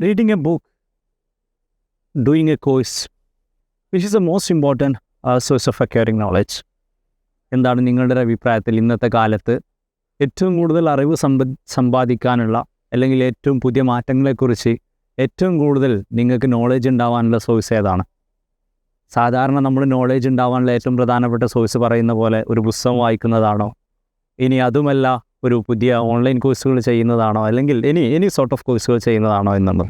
reading a book, doing a course, which is the most important uh, source of acquiring knowledge. എന്താണ് നിങ്ങളുടെ അഭിപ്രായത്തിൽ ഇന്നത്തെ കാലത്ത് ഏറ്റവും കൂടുതൽ അറിവ് സമ്പ സമ്പാദിക്കാനുള്ള അല്ലെങ്കിൽ ഏറ്റവും പുതിയ മാറ്റങ്ങളെക്കുറിച്ച് ഏറ്റവും കൂടുതൽ നിങ്ങൾക്ക് നോളേജ് ഉണ്ടാവാനുള്ള സോഴ്സ് ഏതാണ് സാധാരണ നമ്മൾ നോളേജ് ഉണ്ടാവാനുള്ള ഏറ്റവും പ്രധാനപ്പെട്ട സോഴ്സ് പറയുന്ന പോലെ ഒരു പുസ്തകം വായിക്കുന്നതാണോ ഇനി അതുമല്ല ഒരു പുതിയ ഓൺലൈൻ കോഴ്സുകൾ ചെയ്യുന്നതാണോ? അല്ലെങ്കിൽ എനി എനി സോർട്ട് ഓഫ് കോഴ്സുകൾ ചെയ്യുന്നതാണോ എന്നുള്ളത്.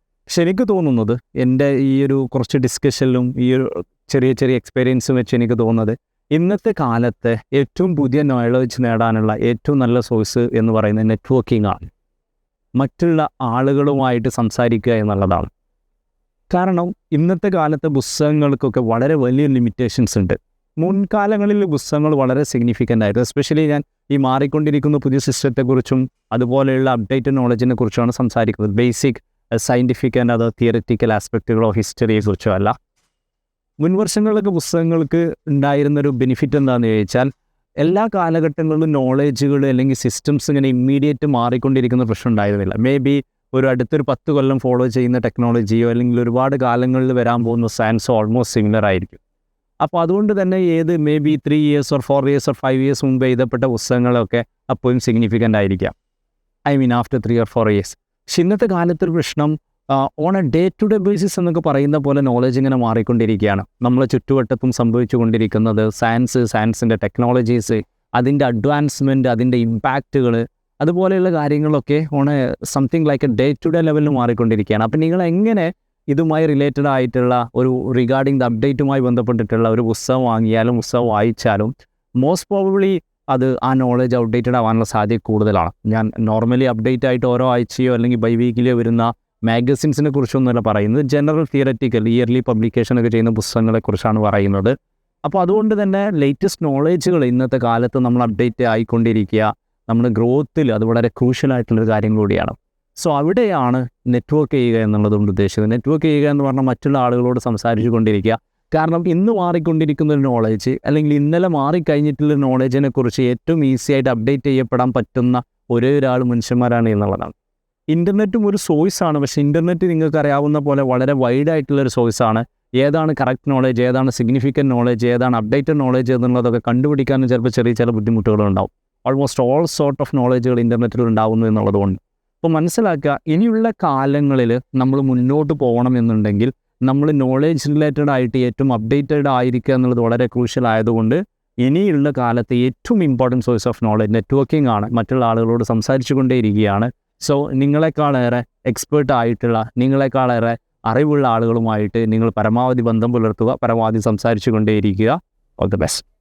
പക്ഷെ എനിക്ക് തോന്നുന്നത് എന്റെ ഈ ഒരു കുറച്ച് ഡിസ്കഷനിലും ഈ ഒരു ചെറിയ ചെറിയ എക്സ്പീരിയൻസും വെച്ച് എനിക്ക് തോന്നുന്നത് ഇന്നത്തെ കാലത്തെ ഏറ്റവും പുതിയ നോളജ് നേടാനുള്ള ഏറ്റവും നല്ല സോഴ്സ് എന്ന് പറയുന്നത് നെറ്റ്വർക്കിംഗ് ആണ്. മറ്റുള്ള ആളുകളുമായിട്ട് സംസാരിക്കുക എന്നുള്ളതാണ്. കാരണം ഇന്നത്തെ കാലത്തെ പുസ്തകങ്ങൾക്കൊക്കെ വളരെ വലിയ ലിമിറ്റേഷൻസ് ഉണ്ട്. മുൻകാലങ്ങളിൽ പുസ്തകങ്ങൾ വളരെ സിഗ്നിഫിക്കന്റ് ആയിരുന്നു. എസ്പെഷ്യലി ഞാൻ ഈ മാറിക്കൊണ്ടിരിക്കുന്ന പുതിയ സിസ്റ്റത്തെക്കുറിച്ചും അതുപോലെയുള്ള അപ്ഡേറ്റഡ് നോളജിനെ കുറിച്ചാണ് സംസാരിക്കുന്നത് ബേസിക് സയന്റിഫിക് ആൻഡ് അത് തിയററ്റിക്കൽ ആസ്പെക്റ്റുകളോ ഹിസ്റ്ററിയെക്കുറിച്ചോ അല്ല. മുൻവർഷങ്ങളിലൊക്കെ പുസ്തകങ്ങൾക്ക് ഉണ്ടായിരുന്നൊരു ബെനിഫിറ്റ് എന്താണെന്ന് ചോദിച്ചാൽ എല്ലാ കാലഘട്ടങ്ങളിലും നോളേജുകൾ അല്ലെങ്കിൽ സിസ്റ്റംസ് ഇങ്ങനെ ഇമ്മീഡിയറ്റ് മാറിക്കൊണ്ടിരിക്കുന്ന പ്രശ്നം ഉണ്ടായിരുന്നില്ല. മേ ബി ഒരു അടുത്തൊരു പത്ത് കൊല്ലം ഫോളോ ചെയ്യുന്ന ടെക്നോളജിയോ അല്ലെങ്കിൽ ഒരുപാട് കാലങ്ങളിൽ വരാൻ പോകുന്ന സയൻസ് ഓൾമോസ്റ്റ് സിമിലർ ആയിരിക്കും. അപ്പോൾ അതുകൊണ്ട് തന്നെ ഏത് maybe three years or four years or five years മുമ്പ് എഴുതപ്പെട്ട പുസ്തകങ്ങളൊക്കെ അപ്പോഴും സിഗ്നിഫിക്കന്റ് ആയിരിക്കാം. I mean after three or four years പക്ഷെ ഇന്നത്തെ കാലത്തൊരു പ്രശ്നം on a day to day basis എന്നൊക്കെ പറയുന്ന പോലെ നോളജ് ഇങ്ങനെ മാറിക്കൊണ്ടിരിക്കുകയാണ്. നമ്മളെ ചുറ്റുവട്ടത്തും സംഭവിച്ചു കൊണ്ടിരിക്കുന്നത് സയൻസ് സയൻസിന്റെ ടെക്നോളജീസ് അതിന്റെ അഡ്വാൻസ്മെന്റ് അതിന്റെ ഇമ്പാക്റ്റുകൾ അതുപോലെയുള്ള കാര്യങ്ങളൊക്കെ on a something like a day to day ലെവലിൽ മാറിക്കൊണ്ടിരിക്കുകയാണ്. അപ്പം നിങ്ങൾ എങ്ങനെ ഇതുമായി റിലേറ്റഡ് ആയിട്ടുള്ള ഒരു റിഗാർഡിംഗ് ദ അപ്ഡേറ്റുമായി ബന്ധപ്പെട്ടിട്ടുള്ള ഒരു പുസ്തകം വാങ്ങിയാലും പുസ്തകം വായിച്ചാലും മോസ്റ്റ് പ്രോബബ്ലി അത് ആ നോളജ് അപ്ഡേറ്റഡ് ആവാനുള്ള സാധ്യത കൂടുതലാണ്. ഞാൻ നോർമലി അപ്ഡേറ്റ് ആയിട്ട് ഓരോ ആഴ്ചയോ അല്ലെങ്കിൽ ബൈ വീക്കിലോ വരുന്ന മാഗസിൻസിനെ കുറിച്ചൊന്നുമല്ല പറയുന്നത്. ജനറൽ തിയററ്റിക്കൽ ഇയർലി പബ്ലിക്കേഷനൊക്കെ ചെയ്യുന്ന പുസ്തകങ്ങളെക്കുറിച്ചാണ് പറയുന്നത്. അപ്പോൾ അതുകൊണ്ട് തന്നെ ലേറ്റസ്റ്റ് നോളേജുകൾ ഇന്നത്തെ കാലത്ത് നമ്മൾ അപ്ഡേറ്റ് ആയിക്കൊണ്ടിരിക്കുക. നമ്മുടെ ഗ്രോത്തിൽ അത് വളരെ ക്രൂഷ്യൽ ആയിട്ടുള്ളൊരു കാര്യം കൂടിയാണ്. സോ അവിടെയാണ് നെറ്റ്വർക്ക് ചെയ്യുക എന്നുള്ളതുകൊണ്ട് ഉദ്ദേശിച്ചത്. നെറ്റ്വർക്ക് ചെയ്യുക എന്ന് പറഞ്ഞാൽ മറ്റുള്ള ആളുകളോട് സംസാരിച്ചു കൊണ്ടിരിക്കുക കാരണം ഇന്ന് മാറിക്കൊണ്ടിരിക്കുന്ന ഒരു നോളേജ് അല്ലെങ്കിൽ ഇന്നലെ മാറിക്കഴിഞ്ഞിട്ടുള്ള നോളേജിനെ കുറിച്ച് ഏറ്റവും ഈസി ആയിട്ട് അപ്ഡേറ്റ് ചെയ്യപ്പെടാൻ പറ്റുന്ന ഒരേ ഒരാൾ മനുഷ്യന്മാരാണ് എന്നുള്ളതാണ്. ഇന്റർനെറ്റും ഒരു സോഴ്സാണ് പക്ഷെ ഇന്റർനെറ്റ് നിങ്ങൾക്ക് അറിയാവുന്ന പോലെ വളരെ വൈഡ് ആയിട്ടുള്ള ഒരു സോഴ്സാണ് ഏതാണ് കറക്റ്റ് നോളേജ് ഏതാണ് സിഗ്നിഫിക്കന്റ് നോളേജ് ഏതാണ് അപ്ഡേറ്റഡ് നോളേജ് എന്നുള്ളതൊക്കെ കണ്ടുപിടിക്കാനും ചിലപ്പോൾ ചെറിയ ചില ബുദ്ധിമുട്ടുകളുണ്ടാവും. ഓൾമോസ്റ്റ് ഓൾ സോർട്ട് ഓഫ് നോളേജുകൾ ഇന്റർനെറ്റിൽ ഉണ്ടാവുന്നു എന്നുള്ളതുകൊണ്ട്. അപ്പോൾ മനസ്സിലാക്കുക ഇനിയുള്ള കാലങ്ങളിൽ നമ്മൾ മുന്നോട്ട് പോകണം എന്നുണ്ടെങ്കിൽ നമ്മൾ നോളേജ് റിലേറ്റഡ് ആയിട്ട് ഏറ്റവും അപ്ഡേറ്റഡ് ആയിരിക്കുക എന്നുള്ളത് വളരെ ക്രൂഷ്യൽ ആയതുകൊണ്ട് ഇനിയുള്ള കാലത്ത് ഏറ്റവും important source of knowledge networking ആണ്. മറ്റുള്ള ആളുകളോട് സംസാരിച്ചു കൊണ്ടേയിരിക്കുകയാണ് സോ നിങ്ങളെക്കാളേറെ എക്സ്പേർട്ട് ആയിട്ടുള്ള നിങ്ങളെക്കാളേറെ അറിവുള്ള ആളുകളുമായിട്ട് നിങ്ങൾ പരമാവധി ബന്ധം പുലർത്തുക പരമാവധി സംസാരിച്ചു കൊണ്ടേയിരിക്കുക ഓൾ ദി ബെസ്റ്റ്